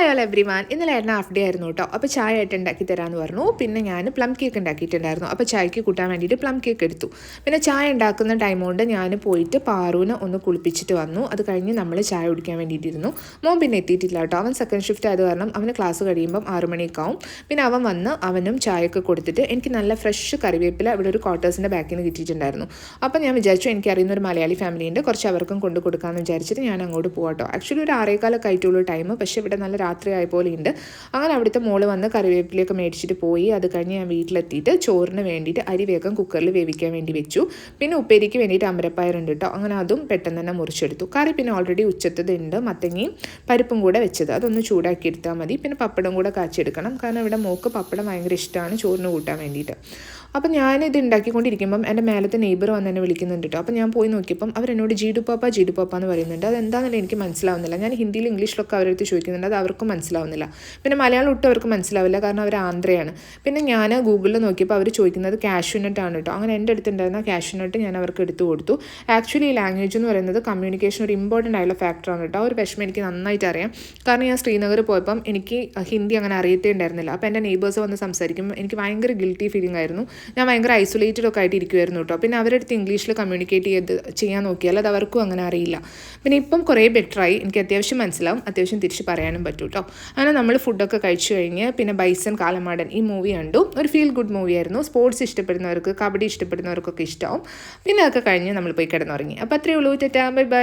Hi all every van ഇന്നലെ ഏട്ടൻ half day ആയിരുന്നു കേട്ടോ അപ്പോൾ ചായ ആയിട്ട് ഉണ്ടാക്കി തരാമെന്ന് പറഞ്ഞു. പിന്നെ ഞാൻ പ്ലം കേക്ക് ഉണ്ടാക്കിയിട്ടുണ്ടായിരുന്നു അപ്പോൾ ചായക്ക് കൂട്ടാൻ വേണ്ടിയിട്ട് പ്ലം കേക്ക് എടുത്തു. പിന്നെ ചായ ഉണ്ടാക്കുന്ന ടൈം കൊണ്ട് ഞാൻ പോയിട്ട് പാറൂനെ ഒന്ന് കുളിപ്പിച്ചിട്ട് വന്നു. അത് കഴിഞ്ഞ് നമ്മൾ ചായ കുടിക്കാൻ വേണ്ടിയിട്ടിരുന്നു. മോൻ പിന്നെ എത്തിയിട്ടില്ല കേട്ടോ അവൻ സെക്കൻഡ് ഷിഫ്റ്റ് ആയത് കാരണം അവന് ക്ലാസ് കഴിയുമ്പം ആറു മണിയൊക്കെ ആവും പിന്നെ അവൻ വന്ന് അവനും ചായയൊക്കെ കൊടുത്തിട്ട് എനിക്ക് നല്ല ഫ്രഷ് കറിവേപ്പില ഇവിടെ ഒരു ക്വാർട്ടേഴ്സിന്റെ ബാക്കിൽ നിന്ന് കിട്ടിയിട്ടുണ്ടായിരുന്നു. അപ്പോൾ ഞാൻ വിചാരിച്ചു എനിക്ക് അറിയുന്ന ഒരു മലയാളി ഫാമിലിയുണ്ട് കുറച്ച് അവർക്കും കൊണ്ടു കൊടുക്കാമെന്ന് വിചാരിച്ചിട്ട് ഞാൻ അങ്ങോട്ട് പോകാട്ടോ ആക്ച്വലി ഒരു ആറേക്കാലൊക്കെ ആയിട്ടുള്ളൂ ടൈം പക്ഷേ ഇവിടെ നല്ല രാത്രി ആയ പോലെ ഉണ്ട് അങ്ങനെ അവിടുത്തെ മോൾ വന്ന് കറിവേപ്പിലൊക്കെ മേടിച്ചിട്ട് പോയി. അത് കഴിഞ്ഞ് ഞാൻ വീട്ടിലെത്തിയിട്ട് ചോറിന് വേണ്ടിയിട്ട് അരി വേഗം കുക്കറിൽ വേവിക്കാൻ വേണ്ടി വെച്ചു. പിന്നെ ഉപ്പേരിക്ക് വേണ്ടിയിട്ട് അമരപ്പയറുണ്ട് കേട്ടോ അങ്ങനെ അതും പെട്ടെന്ന് തന്നെ മുറിച്ചെടുത്തു. കറി പിന്നെ ഓൾറെഡി ഉച്ചത്തത് ഉണ്ട് മത്തങ്ങയും പരിപ്പും കൂടെ വെച്ചത്. അതൊന്ന് ചൂടാക്കി എടുത്താൽ മതി. പിന്നെ പപ്പടം കൂടെ കാച്ചെടുക്കണം കാരണം ഇവിടെ മോക്ക് പപ്പടം ഭയങ്കര ഇഷ്ടമാണ് ചോറിന് കൂട്ടാൻ വേണ്ടിയിട്ട്. അപ്പം ഞാനിത് ഉണ്ടാക്കിക്കൊണ്ടിരിക്കുമ്പം എന്റെ മേലത്തെ നെയ്ബർ വന്ന് എന്നെ വിളിക്കുന്നുണ്ട് കേട്ടോ അപ്പം ഞാൻ പോയി നോക്കിയപ്പം അവരെന്നോട് ജീഡു പാപ്പ ജീഡു പാപ്പ എന്ന് പറയുന്നുണ്ട്. അത് എന്താണെന്നല്ല എനിക്ക് മനസ്സിലാവുന്നില്ല. ഞാൻ ഹിന്ദിയിലും ഇംഗ്ലീഷിലൊക്കെ അവരടുത്ത് ചോദിക്കുന്നുണ്ട്. അത് അവർക്കും മനസ്സിലാവുന്നില്ല. പിന്നെ മലയാളം ഒട്ടും അവർക്ക് മനസ്സിലാവില്ല. കാരണം അവർ ആന്ധ്രയാണ്. പിന്നെ ഞാൻ ഗൂഗിളിൽ നോക്കിയപ്പോൾ അവർ ചോദിക്കുന്നത് കാഷ്യൂനട്ട് ആണ് കേട്ടോ അങ്ങനെ എന്റെ അടുത്തുണ്ടായിരുന്ന കാഷ്യൂനട്ട് ഞാൻ അവർക്ക് എടുത്തു കൊടുത്തു. ആക്ച്വലി ഈ ലാംഗ്വേജ് എന്ന് പറയുന്നത് കമ്മ്യൂണിക്കേഷൻ ഒരു ഇമ്പോർട്ടന്റ് ആയുള്ള ഫാക്ടറാണ് കേട്ടോ ഒരു വിഷമം എനിക്ക് നന്നായിട്ട് അറിയാം. കാരണം ഞാൻ ശ്രീനഗർ പോയപ്പം എനിക്ക് ഹിന്ദി അങ്ങനെ അറിയത്തേ ഉണ്ടായിരുന്നില്ല. അപ്പോൾ എന്റെ നെയ്ബേഴ്സ് വന്ന് സംസാരിക്കുമ്പോൾ എനിക്ക് ഭയങ്കര ഗിൽറ്റി ഫീലിംഗ് ആയിരുന്നു. ഞാൻ ഭയങ്കര ഐസൊലേറ്റഡ് ഒക്കെ ആയിട്ട് ഇരിക്കുമായിരുന്നു കേട്ടോ പിന്നെ അവരുടെ അടുത്ത് ഇംഗ്ലീഷിൽ കമ്മ്യൂണിക്കേറ്റ് ചെയ്ത് ചെയ്യാൻ നോക്കിയാൽ അത് അവർക്കും അങ്ങനെ അറിയില്ല. പിന്നെ ഇപ്പം കുറേ ബെറ്ററായി എനിക്ക് അത്യാവശ്യം മനസ്സിലാവും. അത്യാവശ്യം തിരിച്ച് പറയാനും പറ്റും കേട്ടോ. അങ്ങനെ നമ്മൾ ഫുഡൊക്കെ കഴിച്ചു കഴിഞ്ഞ് പിന്നെ ബൈസൺ കാലമാടൻ ഈ മൂവി കണ്ടു. ഒരു ഫീൽ ഗുഡ് മൂവി ആയിരുന്നു. സ്പോർട്സ് ഇഷ്ടപ്പെടുന്നവർക്ക് കബഡി ഇഷ്ടപ്പെടുന്നവർക്കൊക്കെ ഇഷ്ടമാവും പിന്നെ അതൊക്കെ കഴിഞ്ഞ് നമ്മൾ പോയി കിടന്നുറങ്ങി. അപ്പോൾ അത്രയേ ഉള്ളൂ. Tata bye bye.